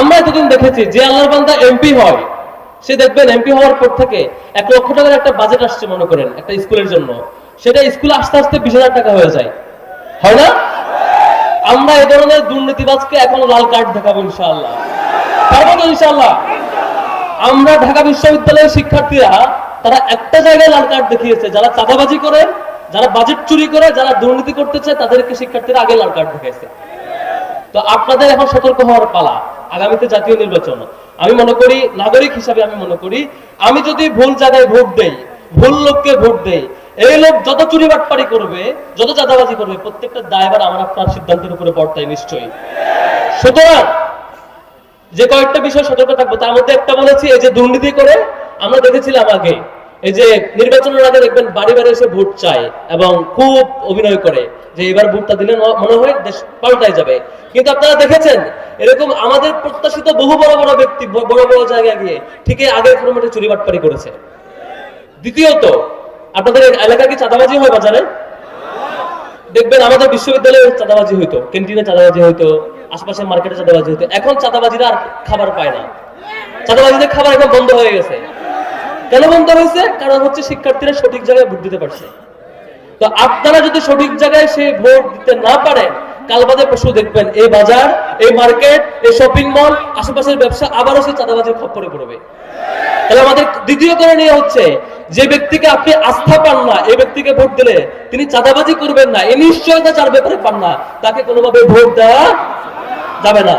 আমরা এতদিন দেখেছি যে আল্লাহর বান্দা এমপি হয়। সে দেখবেন এমপি হওয়ার পর থেকে এক লক্ষ টাকার একটা বাজেট আসছে মনে করেন, একটা স্কুলের জন্য। সেটা স্কুলে আস্তে আস্তে বিশ টাকা হয়ে যায়। হয় না? আমরা এ ধরনের দুর্নীতিবাজকে এখন লাল কার্ড দেখাবো ইনশাআল্লাহ। পারব ইনশাআল্লাহ? আমরা ঢাকা বিশ্ববিদ্যালয়ের শিক্ষার্থীরা, তারা একটা জায়গায় লাল কার্ড দেখিয়েছে, যারা চাঁদাবাজি করে, যারা বাজেট চুরি করে, যারা দুর্নীতি করতেছে, তাদেরকে শিক্ষার্থীরা আগে লাল কার্ড দেখাইছে। তো আপনাদের এখন সতর্ক হওয়ার পালা। আগামীতে জাতীয় নির্বাচন। আমি মনে করি, নাগরিক হিসাবে আমি মনে করি, আমি যদি ভুল জায়গায় ভোট দেই, ভুল লোককে ভোট দেই, এই লোক যত চুরি বাটপারি করবে, যত চাঁদাবাজি করবে, প্রত্যেকটা দায়বার আমার আপনার সিদ্ধান্তের উপরে বর্তায় নিশ্চয়ই। সুতরাং, যে কয়েকটা বিষয় সতর্ক থাকব, তার মধ্যে একটা বলেছি, এই যে দুর্নীতি করে, আমরা দেখেছিলাম আগে, এই যে নির্বাচনের আগে দেখবেন বাড়ি বাড়ি এসে ভোট চায় এবং খুব অভিনয় করে, যে এবার ভোটটা দিলে মনে হয় দেশ পাল্টায় যাবে। কিন্তু আপনারা দেখেছেন এরকম আমাদের প্রত্যাশিত বহু বড় বড় ব্যক্তি বড় বড় জায়গায় গিয়ে ঠিকই আগের ফরমেটে চুরি বাটপারি করেছে। দ্বিতীয়ত, আপনাদের এলাকায় কি চাঁদাবাজি হয় বাজারে? দেখবেন আমাদের বিশ্ববিদ্যালয়ে চাঁদাবাজি হইতো, ক্যান্টিনে চাঁদাবাজি হইতো আশপাশের মার্কেটে চাঁদাবাজি হইতো। এখন চাঁদাবাজিরা আর খাবার পায় না। চাঁদাবাজিদের খাবার এখন বন্ধ হয়ে গেছে। কেন বন্ধ হয়েছে? কারণ হচ্ছে শিক্ষার্থীরা সঠিক জায়গায় ভোট দিতে পারছে। তো আপনারা যদি সঠিক জায়গায় সে ভোট দিতে না পারেন কাল বাদে পরশু দেখবেন, এই বাজার এই মার্কেট এই শপিং মল আশেপাশের ব্যবসা আবারও সেই চাঁদাবাজির খপ্পরে পড়বে। তাহলে আমাদের দ্বিতীয় করণীয় হচ্ছে, যে ব্যক্তিকে আপনি আস্থা পান না, এই ব্যক্তিকে ভোট দিলে তিনি চাঁদাবাজি করবেন না, এ নিশ্চয়তা যার ব্যাপারে পান না, তাকে কোনোভাবে ভোট দেওয়া যাবে না।